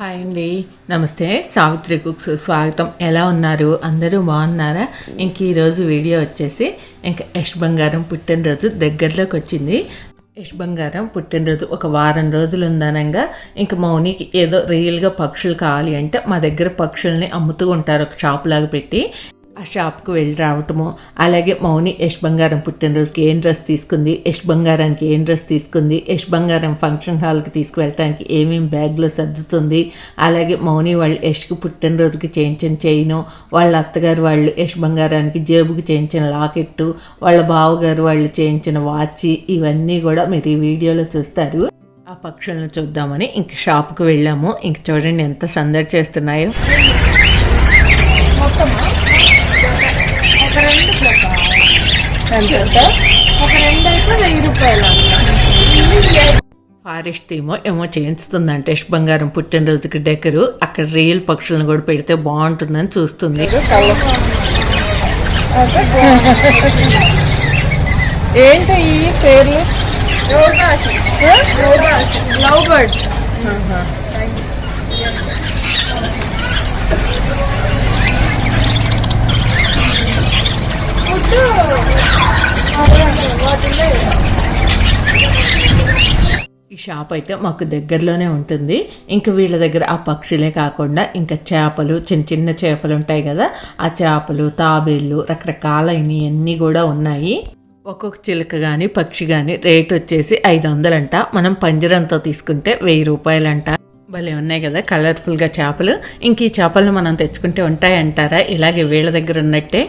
Hi అండి. నమస్తే. Savitri cooks స్వాగతం. ఎలా ఉన్నారు? అందరూ బాగున్నారా? ఇంక ఈరోజు వీడియో వచ్చేసి ఇంక యష్ బంగారం పుట్టినరోజు దగ్గరలోకి వచ్చింది. యష్ బంగారం పుట్టినరోజు ఒక వారం రోజులు ఉందనంగా ఇంక మౌనికి ఏదో రియల్గా పక్షులు కావాలి అంటే మా దగ్గర పక్షుల్ని అమ్ముతూ ఉంటారు ఒక షాప్ లాగా పెట్టి. ఆ షాప్కి వెళ్ళి రావటము అలాగే మౌని యష్ బంగారం పుట్టినరోజుకి ఏం డ్రెస్ తీసుకుంది యష్ బంగారానికి ఏం డ్రెస్ తీసుకుంది యష్ బంగారం ఫంక్షన్ హాల్కి తీసుకువెళ్ళటానికి ఏమేమి బ్యాగ్లో సర్దుతుంది అలాగే మౌని వాళ్ళు యష్కి పుట్టినరోజుకి చేయించిన చైను వాళ్ళ అత్తగారు వాళ్ళు యష్ బంగారానికి జేబుకి చేయించిన లాకెట్టు వాళ్ళ బావగారు వాళ్ళు చేయించిన వాచి ఇవన్నీ కూడా మీరు ఈ వీడియోలో చూస్తారు. ఆ పక్షులను చూద్దామని ఇంక షాప్కి వెళ్ళాము. ఇంక చూడండి ఎంత సందడి చేస్తున్నాయో ఒక రెండు ప్లస్ ఒక రెండు అయితే వెయ్యి రూపాయలు ఫారెస్ట్ ఏమో ఏమో చేయించుతుందంటే యష్ బంగారం పుట్టినరోజుకి డెకరు. అక్కడ రియల్ పక్షులను కూడా పెడితే బాగుంటుందని చూస్తుంది. ఏంటి ఈ పేర్లు? లవ్ బర్డ్ ఈ షాప్ అయితే మాకు దగ్గరలోనే ఉంటుంది. ఇంకా వీళ్ళ దగ్గర ఆ పక్షులే కాకుండా ఇంకా చేపలు చిన్న చిన్న చేపలు ఉంటాయి కదా ఆ చేపలు తాబేళ్ళు రకరకాలైనవి అన్నీ కూడా ఉన్నాయి. ఒక్కొక్క చిలుక కానీ పక్షి కానీ రేట్ వచ్చేసి ఐదు వందలంట మనం పంజరంతో తీసుకుంటే వెయ్యి రూపాయలంట. భలే ఉన్నాయి కదా కలర్ఫుల్గా చేపలు. ఇంక ఈ చేపలను మనం తెచ్చుకుంటే ఉంటాయంటారా? ఇలాగే వీళ్ళ దగ్గర ఉన్నట్టే.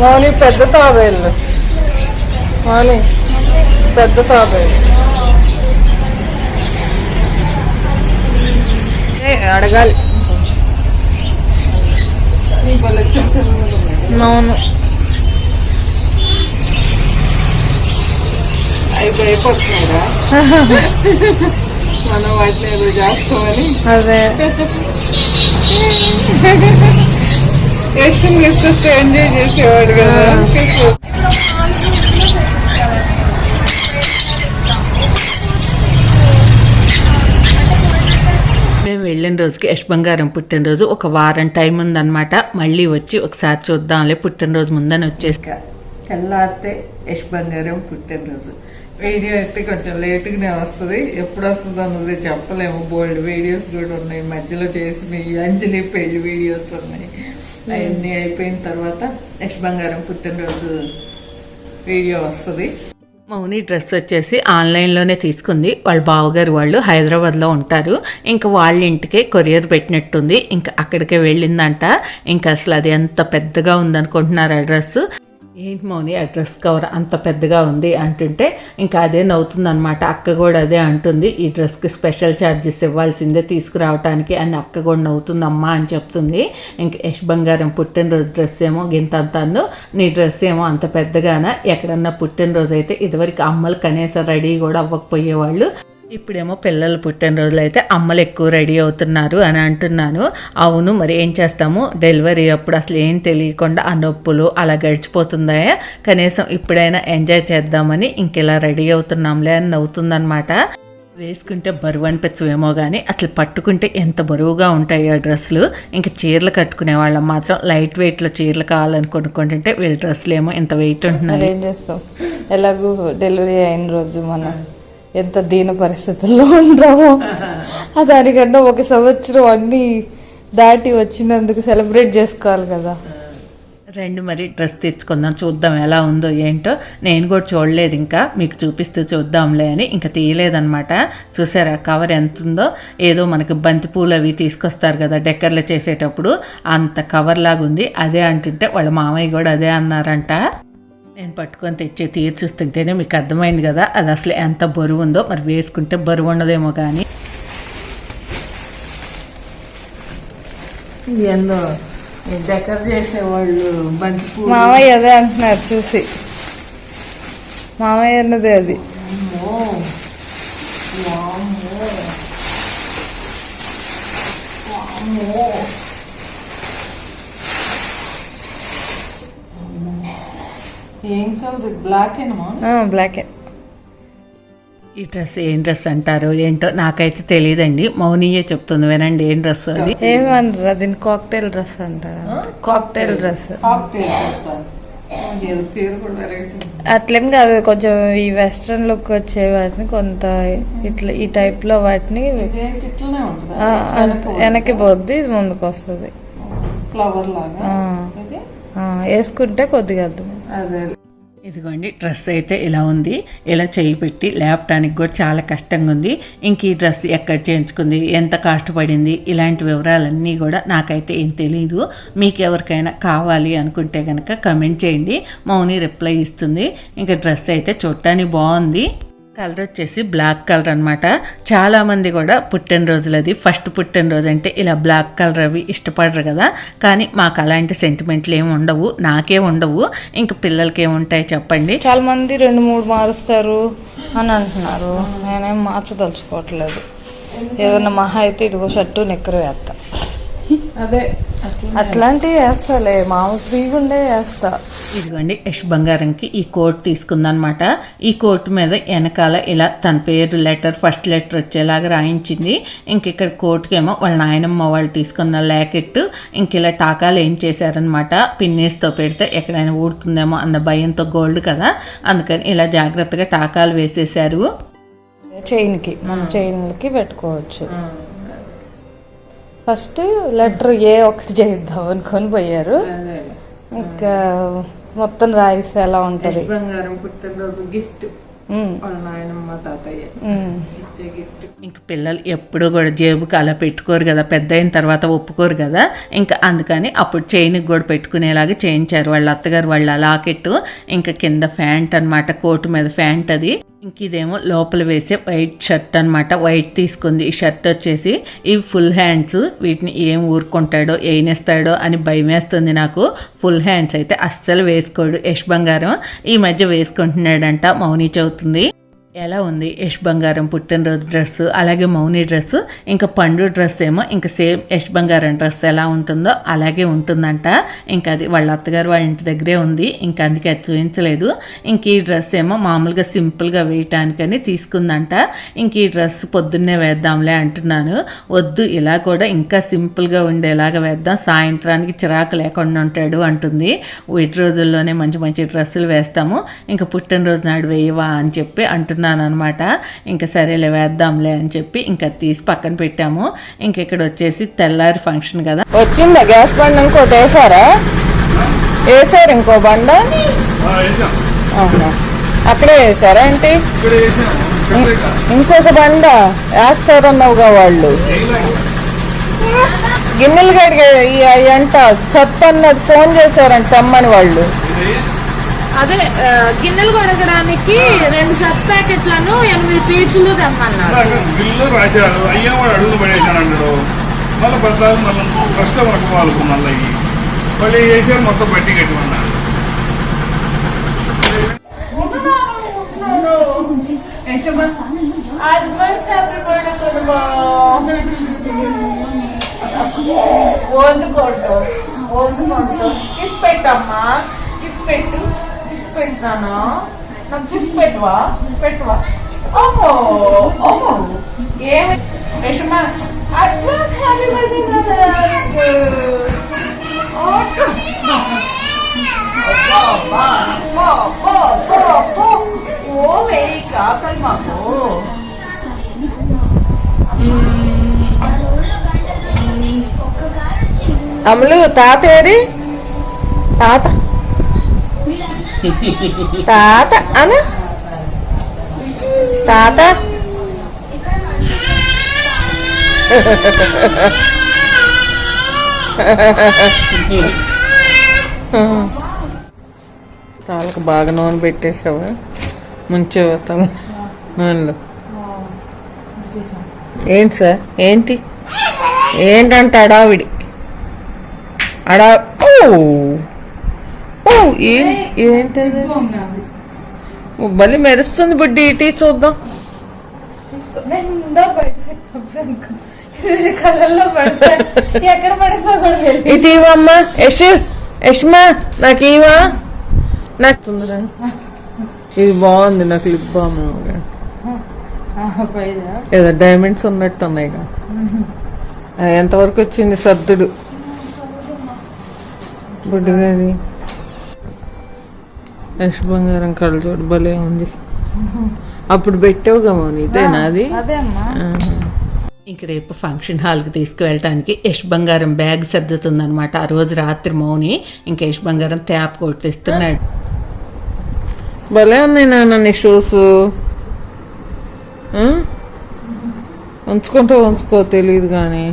మౌని పెద్ద తాబేళ్ళు మౌని పెద్ద తాబేళ్ళు అడగాలి. అవును అవి భయపడుతున్నారా మనం వాటిని అదే. ఎక్స్ట్రీమ్ తీసుకొస్తే ఎంజాయ్ చేసేవాడు కదా. మేము వెళ్ళిన రోజుకి యశ్ బంగారం పుట్టినరోజు ఒక వారం టైం ఉందన్నమాట. మళ్ళీ వచ్చి ఒకసారి చూద్దాంలే పుట్టినరోజు ముందని వచ్చేసి. తెల్లారితే యశ్ బంగారం పుట్టినరోజు. వీడియో అయితే కొంచెం లేటుగానే వస్తుంది. ఎప్పుడు వస్తుంది అన్నది చెప్పలేము. బోల్డ్ వీడియోస్ కూడా ఉన్నాయి. మధ్యలో చేసినవి అంజలి పెళ్ళి వీడియోస్ ఉన్నాయి. అవన్నీ అయిపోయిన తర్వాత నెక్స్ట్ బంగారం పుట్టినరోజు వీడియో వస్తుంది. మౌని డ్రెస్ వచ్చేసి ఆన్లైన్లోనే తీసుకుంది. వాళ్ళ బావగారు వాళ్ళు హైదరాబాద్లో ఉంటారు. ఇంకా వాళ్ళ ఇంటికే కొరియర్ పెట్టినట్టుంది. ఇంకా అక్కడికే వెళ్ళిందంట. ఇంకా అసలు అది ఎంత పెద్దగా ఉందనుకుంటున్నారు ఆ డ్రెస్ ఏంటి మౌని ఆ డ్రెస్ కవర్ అంత పెద్దగా ఉంది అంటుంటే ఇంకా అదే నవ్వుతుంది అనమాట అక్క కూడా అదే అంటుంది ఈ డ్రెస్కి స్పెషల్ ఛార్జెస్ ఇవ్వాల్సిందే తీసుకురావటానికి అని అక్క కూడా నవ్వుతుందమ్మా అని చెప్తుంది. ఇంకా యశ్ బంగారం పుట్టినరోజు డ్రెస్ ఏమో గింతంతాను నీ డ్రెస్ ఏమో అంత పెద్దగానా? ఎక్కడన్నా పుట్టినరోజు అయితే ఇదివరకు అమ్మలు కనీసం రెడీ కూడా అవ్వకపోయేవాళ్ళు ఇప్పుడేమో పిల్లల పుట్టినరోజులు అయితే అమ్మలు ఎక్కువ రెడీ అవుతున్నారు అని అంటున్నాను. అవును మరి ఏం చేస్తాము? డెలివరీ అప్పుడు అసలు ఏం తెలియకుండా ఆ నొప్పులు అలా గడిచిపోతుందా కనీసం ఇప్పుడైనా ఎంజాయ్ చేద్దామని ఇంకెలా రెడీ అవుతున్నాంలే అని నవ్వుతుందనమాట వేసుకుంటే బరువు అనిపించవేమో కానీ అసలు పట్టుకుంటే ఎంత బరువుగా ఉంటాయి ఆ డ్రెస్సులు. ఇంకా చీరలు కట్టుకునే వాళ్ళం మాత్రం లైట్ వెయిట్లో చీరలు కావాలని కొనుక్కుంటుంటే వీళ్ళ డ్రెస్సులు ఏమో ఇంత వెయిట్ ఉంటున్నారు ఏం చేస్తాం? ఎలాగూ డెలివరీ అయిన రోజు మనం ఎంత దీన పరిస్థితుల్లో ఉంటామో ఆ దానికన్నా ఒక సంవత్సరం అన్ని దాటి వచ్చినందుకు సెలబ్రేట్ చేసుకోవాలి కదా. రెండు మరి డ్రెస్ తెచ్చుకుందాం చూద్దాం ఎలా ఉందో ఏంటో. నేను కూడా చూడలేదు ఇంకా మీకు చూపిస్తూ చూద్దాంలే అని ఇంకా తీయలేదన్నమాట. చూసారా కవర్ ఎంత ఉందో ఏదో మనకి బంతిపూలు అవి తీసుకొస్తారు కదా డెక్కర్లు చేసేటప్పుడు అంత కవర్ లాగా ఉంది అదే అంటుంటే వాళ్ళ మామయ్య కూడా అదే అన్నారంట. నేను పట్టుకొని తెచ్చే తీరు చూస్తుంటేనే మీకు అర్థమైంది కదా అది అసలు ఎంత బరువు ఉందో మరి వేసుకుంటే బరువు ఉండదేమో కానీ ఏందో డెకర్ చేసేవాళ్ళు బంతి మామయ్య అదే అంటున్నారు చూసి మామయ్య అన్నదే అది అమ్మో. వామ్మో. వామ్మో. ఏం కలర్ బ్లాక్ ఈ డ్రెస్ ఏం డ్రెస్ అంటారు ఏంటో నాకైతే తెలియదండి మౌనియే చెప్తుంది వినండి ఏం డ్రెస్ అది? ఏమనరా దీన్ని కాక్టైల్ డ్రెస్ అంటారు. కాక్టైల్ డ్రెస్ కాక్టైల్ డ్రెస్ అట్లేం కాదు కొంచెం ఈ వెస్ట్రన్ లుక్ వచ్చే వాటిని కొంత ఇట్లా ఈ టైప్లో వాటిని వెనక్కి పోద్ది. ముందుకు వస్తుంది ఫ్లవర్ లాగా? ఆ, ఇది? ఆ, వేసుకుంటే కొద్దిగా అర్థం. అదే. ఇదిగోండి డ్రెస్ అయితే ఇలా ఉంది. ఇలా చేయి పెట్టి లేపటానికి కూడా చాలా కష్టంగా ఉంది. ఇంక ఈ డ్రెస్ ఎక్కడ చేయించుకుంది ఎంత కష్టపడింది ఇలాంటి వివరాలన్నీ కూడా నాకైతే ఏం తెలియదు మీకు ఎవరికైనా కావాలి అనుకుంటే కనుక కమెంట్ చేయండి. మౌని రిప్లై ఇస్తుంది. ఇంకా డ్రెస్ అయితే చూడటానికి బాగుంది. కలర్ వచ్చేసి బ్లాక్ కలర్ అనమాట చాలామంది కూడా పుట్టినరోజులది ఫస్ట్ పుట్టినరోజు అంటే ఇలా బ్లాక్ కలర్ అవి ఇష్టపడరు కదా. కానీ మాకు అలాంటి సెంటిమెంట్లు ఏమి ఉండవు నాకే ఉండవు. ఇంక పిల్లలకి ఏముంటాయి చెప్పండి? చాలా మంది రెండు మూడు మారుస్తారు అని అంటున్నారు. నేనేం మార్చదలుచుకోవట్లేదు. ఏదన్నా మహా అయితే ఇదిగో షర్టు నిక్కరు వేస్తా. అదే. అట్లా అట్లాంటివి వేస్తాలే. మామూలు ఫ్రీగా ఉండే వేస్తా. ఇదిగోండి యష్ బంగారంకి ఈ కోట్ తీసుకుందనమాట. ఈ కోట్ మీద వెనకాల ఇలా తన పేరు లెటర్ ఫస్ట్ లెటర్ వచ్చేలాగా రాయించింది. ఇంక ఇక్కడ కోట్కేమో వాళ్ళ నాయనమ్మ వాళ్ళు తీసుకున్న ల్యాకెట్ ఇంక ఇలా టాకాలు ఏం చేశారనమాట. పిన్నేస్తో పెడితే ఎక్కడైనా ఊడుతుందేమో అన్న భయంతో గోల్డ్ కదా. అందుకని ఇలా జాగ్రత్తగా టాకాలు వేసేసారు చైన్కి మన చైన్లకి పెట్టుకోవచ్చు. ఫస్ట్ లెటర్ ఏ ఒకటి చేద్దాం అనుకొని పోయారు. ఇంకా మొత్తం రాయిస్తే ఎలా ఉంటది? బంగారం పుట్టినరోజు గిఫ్ట్ వాళ్ళ నాయనమ్మ తాతయ్య. ఇచ్చే గిఫ్ట్ ఇంక పిల్లలు ఎప్పుడూ కూడా జేబుకి అలా పెట్టుకోరు కదా పెద్ద అయిన తర్వాత ఒప్పుకోరు కదా. ఇంకా అందుకని అప్పుడు చైన్కి కూడా పెట్టుకునేలాగా చేయించారు. వాళ్ళ అత్తగారు వాళ్ళ లాకెట్ ఇంకా కింద ఫ్యాంట్ అన్నమాట కోటు మీద ఫ్యాంట్ అది. ఇంక ఇదేమో లోపల వేసే వైట్ షర్ట్ అన్నమాట వైట్ తీసుకుంది. ఈ షర్ట్ వచ్చేసి ఇవి ఫుల్ హ్యాండ్స్ వీటిని ఏం ఊరుకుంటాడో ఏనేస్తాడో అని భయం వేస్తుంది నాకు. ఫుల్ హ్యాండ్స్ అయితే అస్సలు వేసుకోడు యష్ బంగారం. ఈ మధ్య వేసుకుంటున్నాడంట మౌని చదువుతుంది. ఎలా ఉంది? యష్ బంగారం పుట్టినరోజు డ్రెస్ అలాగే మౌని డ్రెస్ ఇంకా పండు డ్రెస్ ఏమో ఇంకా సేమ్ యష్ బంగారం డ్రెస్ ఎలా ఉంటుందో అలాగే ఉంటుందంట. ఇంకా అది వాళ్ళ అత్తగారు వాళ్ళ ఇంటి దగ్గరే ఉంది ఇంకా అందుకే అది చూపించలేదు ఇంక ఈ డ్రెస్ ఏమో మామూలుగా సింపుల్గా వేయటానికని తీసుకుందంట. ఇంక ఈ డ్రెస్ పొద్దున్నే వేద్దాంలే అంటున్నాను. వద్దు ఇలా కూడా ఇంకా సింపుల్గా ఉండేలాగా వేద్దాం సాయంత్రానికి చిరాకు లేకుండా ఉంటాడు అంటుంది. వీటి రోజుల్లోనే మంచి మంచి డ్రెస్సులు వేస్తాము. ఇంకా పుట్టినరోజు నాడు వేయవా అని చెప్పి అంటున్నాను అనమాట ఇంకా సరేలే వేద్దాంలే అని చెప్పి ఇంకా తీసి పక్కన పెట్టాము. ఇంక ఇక్కడ వచ్చేసి తెల్లారి ఫంక్షన్ కదా. వచ్చిందా? గ్యాస్ బండ్ ఇంకోటి వేసారా? వేసారు ఇంకో బండ. అక్కడే వేసారా ఏంటి? ఇంకొక బండ వేస్తారన్నావుగా వాళ్ళు. గిన్నెలు గడిగే అంట సత్ అన్నది ఫోన్ చేశారంట తెమ్మని వాళ్ళు. అదే గిన్నెలు కడగడానికి రెండు సత్ ప్యాకెట్లను ఎనిమిది పీచులు తెమ్మన్నారు. బిల్లు రాశాడు అయ్యా వాడు అడుగులు పడేసాను అన్నాడు మళ్ళీ బద్దాలు మళ్ళీ ఫస్ట్ వరకు వాళ్ళకు మళ్ళీ. మళ్ళీ వేసారు మొత్తం బట్టి కట్టమన్నా ఓదుకోండు ఓదుకోండు కిస్ పెట్టమ్మా. కిస్ పెట్టు. కిస్ చూసి నాకు పెట్టువా? పెట్టువా? ఓహో ఓహో. ఏమి? యశమా అడ్వాన్స్ హ్యాపీ బర్త్డే బ్రదర్. ఓ వెయ్యి కాకలు మాకు. అమలు తాత ఏది? తాత? తాత అన? తాత? తాలకు బాగా నూనె పెట్టేసావా ముంచేవా తల నూనెలో? ఏంటి సార్? ఏంటి? ఏంటంటే అడావిడి అడా ఓ ఓ ఏం ఏంటది? భలే మెరుస్తుంది బుడ్డి ఇటీ చూద్దాం. ఇటు ఇవమ్మా యశ్ యష్మా నాకు ఇవా నాకు తొందర ఇది బాగుంది నాకు లిప్ బామ్ ఏదో డైమండ్స్ ఉన్నట్టు ఉన్నాయి ఎంతవరకు వచ్చింది సర్దుడు. బుడ్డిగాది యశ్ బంగారం కళ్ళజోడు భలే ఉంది. అప్పుడు పెట్టావు గమని ఇదేనా అది? అమ్మా. ఇంక రేపు ఫంక్షన్ హాల్కి తీసుకువెళ్ళటానికి యష్ బంగారం బ్యాగ్ సర్దుతుందనమాట ఆ రోజు రాత్రి మౌని ఇంకా యష్ బంగారం ట్యాప్ కొట్టిస్తున్నాడు. భలే ఉన్నాయి నాన్న నీ షూస్. ఉంచుకుంటూ ఉంచుకో తెలియదు కానీ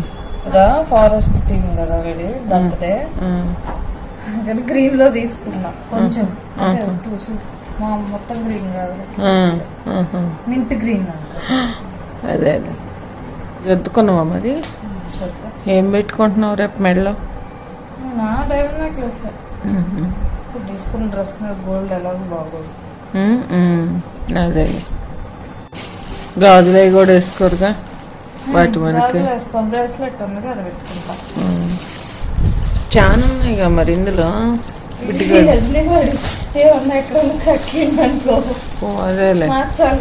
కదా ఫారెస్ట్ థీమ్ కదా వీడి బర్త్డే. కానీ గ్రీన్లో తీసుకున్నా. కొంచెం. suit. మా మొత్తం గ్రీన్ కాదు. మింట్ గ్రీన్ అదే అదే. ఎత్తుకున్నావా మరి? ఏం పెట్టుకుంటున్నావు రేపు మెడలో? నా డైమండ్ నెక్లెస్ ఇప్పుడు తీసుకున్న డ్రెస్ మీద గోల్డ్ ఎలాగో బాగోదు. అదే. గాజులవి కూడా వేసుకోరుగా? వాటి మనకి. బ్రేస్లెట్ ఉంది కదా పెట్టుకుంటా. చాలా ఉన్నాయిగా మరి ఇందులో? అదేలే.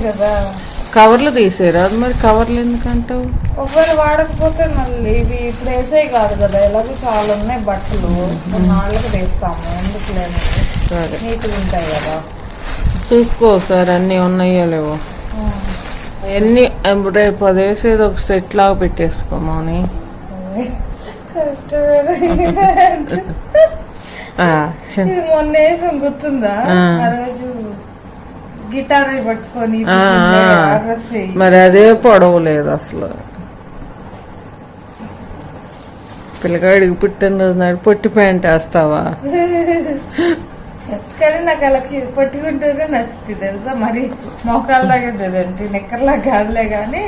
కదా. కవర్లు తీసేరా? అది మరి కవర్లు ఎందుకంటావు? ఒకవేళ వాడకపోతే మళ్ళీ ఇవి ఇప్పుడు వేసేవి కాదు కదా. ఎలాగో చాలా ఉన్నాయి బట్టలు. నాళ్ళకి వేస్తాము. ఎందుకు లేదు నీట్గా ఉంటాయి కదా. చూసుకో సార్ అన్నీ ఉన్నాయో లేవో. ఎన్ని రేపు అది వేసేది ఒక సెట్ లాగా పెట్టేసుకోమని ఇది మొన్న వేసాం గుర్తుందా? ఆ. రోజు గిటార్ పట్టుకొని మరి అదే పొడవు లేదు అసలు. పిల్లగాడికి పుట్టినరోజు నాడు పొట్టి ప్యాంట్ వేస్తావా? కానీ నాకు అలా పట్టుకుంటేనే నచ్చుతుంది తెలుసా? మరి మోకాళ్ళలాగా అంటే నెక్కర్లా కాదులే కానీ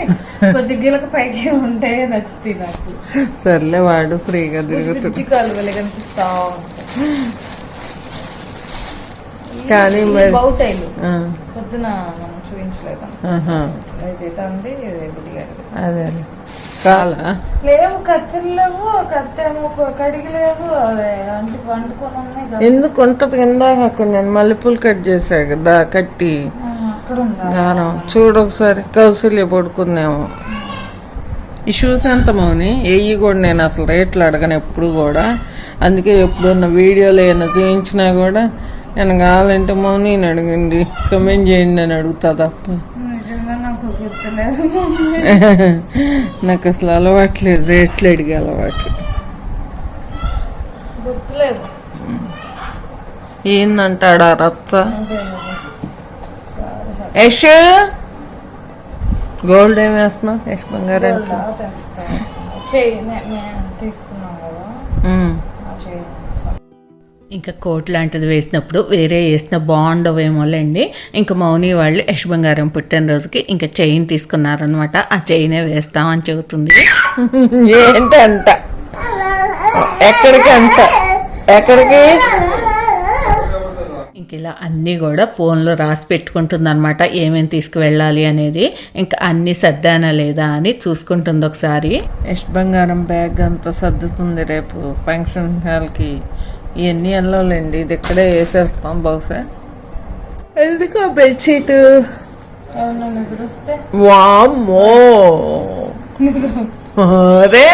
కొంచెం గిలక పైకి ఉంటే నచ్చుతుంది నాకు. సర్లే వాడు ఫ్రీగా తిరుగుతాడు పిచ్చి కాలువలే కనిపిస్తా ఉంటాయి. కానీ బౌటైలు. పొద్దున మనం చూపించలేదు ఆహా, అయితే అంది బుడిగాడు అదే. చాలా లేవు కత్తిలు లేవు కత్తి ఏమో ఒక కడిగి లేదు అదే అంటే వండుకొని ఉన్నాయి కదా. ఎందుకు ఉంటది ఇందాక అక్కడ నేను మల్లెపూలు కట్ చేశా కదా కట్టి. ఆ, అక్కడ ఉందా? దారం. చూడు ఒకసారి కౌశల్య పడుకుందేమో. ఈ షూస్ ఎంత మౌని? ఏవి కూడా నేను అసలు రేట్లు అడగను ఎప్పుడు కూడా. అందుకే ఎప్పుడున్న వీడియోలు ఏమైనా చూపించినా కూడా నేను కావాలంటే మౌని అడిగింది కమెంట్ చేయండి అని అడుగుతా తప్ప. గుర్తులేదు నాకు అసలు అలవాట్లేదు రేట్లు అడిగే అలవాటు గుర్తులేదు. ఏందంటాడా రచ్చ? యశ్ గోల్డ్ ఏం వేస్తున్నావు? నే- మేము తీసుకున్నాం కదా. ఇంకా కోట్ లాంటిది వేసినప్పుడు వేరే వేసిన బాగుండవేమోలేండి ఇంకా మౌని వాళ్ళు యశ్ బంగారం పుట్టినరోజుకి ఇంకా చైన్ తీసుకున్నారనమాట ఆ చైనే వేస్తామని చెబుతుంది. ఏంటి అంట ఎక్కడికి? అంట ఎక్కడికి ఇంక ఇలా అన్నీ కూడా ఫోన్లో రాసి పెట్టుకుంటుంది అనమాట ఏమేమి తీసుకువెళ్ళాలి అనేది. ఇంకా అన్నీ సర్దానా లేదా అని చూసుకుంటుంది ఒకసారి. యశ్ బంగారం బ్యాగ్ అంతా సర్దుతుంది రేపు ఫంక్షన్ హాల్కి. ఇవన్నీ వెళ్ళలేండి. ఇది ఇక్కడే వేసేస్తాం బహుశా. ఎందుకు బెడ్షీట్ ఏమన్నా నిద్రొస్తే వామ్మో. రే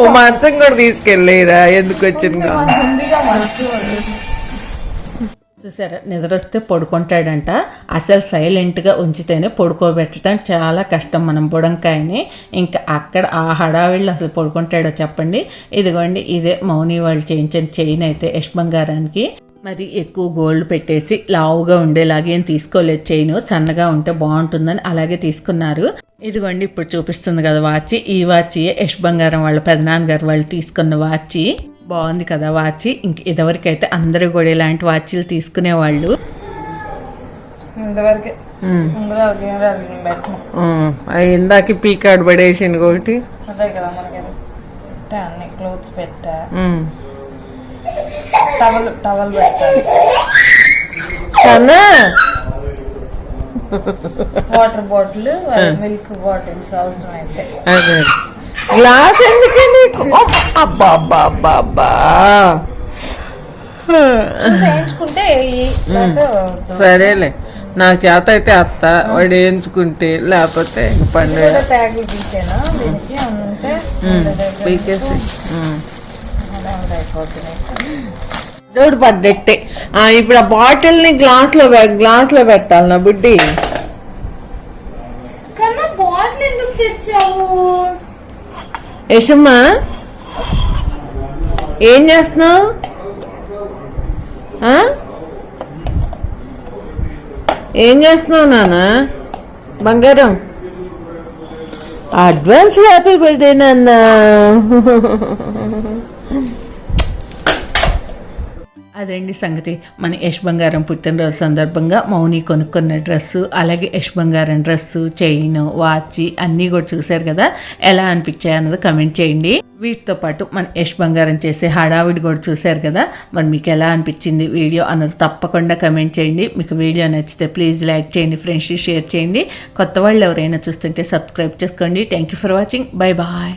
ఓ మంచం కూడా తీసుకెళ్ళేరా. ఎందుకు వచ్చింది? చూసారా? నిద్రొస్తే పడుకుంటాడంట. అసలు సైలెంట్గా ఉంచితేనే పడుకోబెట్టడం చాలా కష్టం మనం బుడంకాయని. ఇంకా అక్కడ ఆ హడావిళ్ళు అసలు పడుకుంటాడో చెప్పండి. ఇదిగోండి ఇదే మౌని వాళ్ళు చేయించిన చైన్ అయితే యష్ బంగారానికి మరి ఎక్కువ గోల్డ్ పెట్టేసి లావుగా ఉండేలాగే ఏం తీసుకోలేదు చైన్. సన్నగా ఉంటే బాగుంటుందని అలాగే తీసుకున్నారు. ఇదిగోండి ఇప్పుడు చూపిస్తుంది కదా వాచ్. ఈ వాచ్ యశ్ బంగారం వాళ్ళ పెదనాన్నగారు వాళ్ళు తీసుకున్న వాచి. బాగుంది కదా వాచ్? ఇంక ఇదివరకైతే అందరూ కూడా ఇలాంటి వాచీలు తీసుకునేవాళ్ళు. ఇందాక పీకాడు పడేసింది ఒకటి అదే కదా మనకి అన్ని క్లోత్స్ పెట్టా. టవల్ టవల్ పెట్టాలి వాటర్ బాటిల్ మిల్క్ బాటిల్స్ అవసరం అయితే అదే. గ్లాస్ ఎందుకే నీకు? అబ్బా అబ్బా అబ్బా అబ్బా. సరేలే. నాకు చేత అయితే అత్త వాడు వేయించుకుంటే లేకపోతే పండుగ అంటే పీకేసి. దేవుడు పడ్డట్టే. ఆ, ఇప్పుడు ఆ బాటిల్ని గ్లాస్లో గ్లాస్లో పెట్టాలి నా బుడ్డి. కన్నా బాటిల్ ఎందుకు తెచ్చావు? యశమ్మా ఏం చేస్తున్నావు? ఏం చేస్తున్నావు నాన్న? బంగారం. అడ్వాన్స్ హ్యాపీ బర్త్డే నాన్న. అదండి సంగతి? మన యష్ బంగారం పుట్టినరోజు సందర్భంగా మౌని కొనుక్కున్న డ్రెస్సు అలాగే యష్ బంగారం డ్రెస్సు చైన్ వాచ్ అన్నీ కూడా చూశారు కదా? ఎలా అనిపించాయి అన్నది కమెంట్ చేయండి. వీటితో పాటు మన యష్ బంగారం చేసే హడావిడి కూడా చూశారు కదా? మరి మీకు ఎలా అనిపించింది వీడియో అన్నది తప్పకుండా కమెంట్ చేయండి. మీకు వీడియో నచ్చితే ప్లీజ్ లైక్ చేయండి ఫ్రెండ్స్ షేర్ చేయండి. కొత్త వాళ్ళు ఎవరైనా చూస్తుంటే సబ్స్క్రైబ్ చేసుకోండి. Thank you for watching bye bye